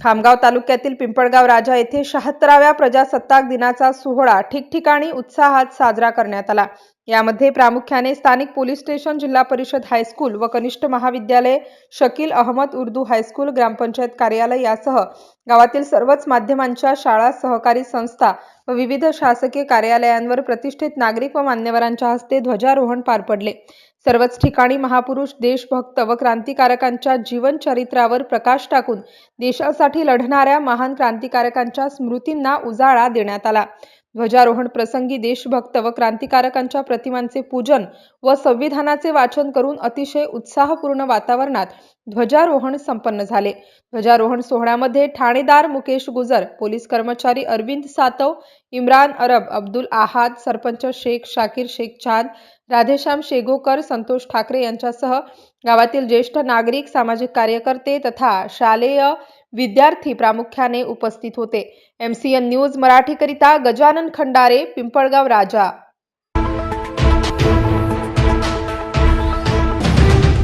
खामगाव तालुक्यातील पिंपळगाव राजा येथे शहात्तराव्या प्रजासत्ताक दिनाचा सोहळा ठिकठिकाणी उत्साहात साजरा करण्यात आला. यामध्ये प्रामुख्याने स्थानिक पोलीस स्टेशन जिल्हा परिषद हायस्कूल व कनिष्ठ महाविद्यालय शकील अहमद उर्दू हायस्कूल ग्रामपंचायत कार्यालय यासह गावातील सर्वच माध्यमांच्या शाळा सहकारी संस्था व विविध शासकीय कार्यालयांवर प्रतिष्ठित नागरिक व मान्यवरांच्या हस्ते ध्वजारोहण पार पडले. सर्वच ठिकाणी महापुरुष देशभक्त व क्रांतिकारकांच्या जीवन चरित्रावर प्रकाश टाकून देशासाठी लढणाऱ्या महान क्रांतिकारकांच्या स्मृतींना उजाळा देण्यात आला. ध्वजारोहण प्रसंगी देशभक्त व क्रांतिकारकांच्या प्रतिमांचे पूजन व संविधानाचे वाचन करून अतिशय उत्साहपूर्ण वातावरणात ध्वजारोहण संपन्न झाले. ध्वजारोहण सोहळ्यामध्ये ठाणेदार मुकेश गुजर पोलीस कर्मचारी अरविंद सातव इम्रान अरब अब्दुल आहाद सरपंच शेख शाकीर शेख चांद राधेश्याम शेगोकर संतोष ठाकरे यांच्यासह गावातील ज्येष्ठ नागरिक सामाजिक कार्यकर्ते तथा शालेय विद्यार्थी प्रामुख्याने उपस्थित होते. एम सी एन न्यूज मराठीकरिता गजानन खंडारे पिंपळगाव राजा.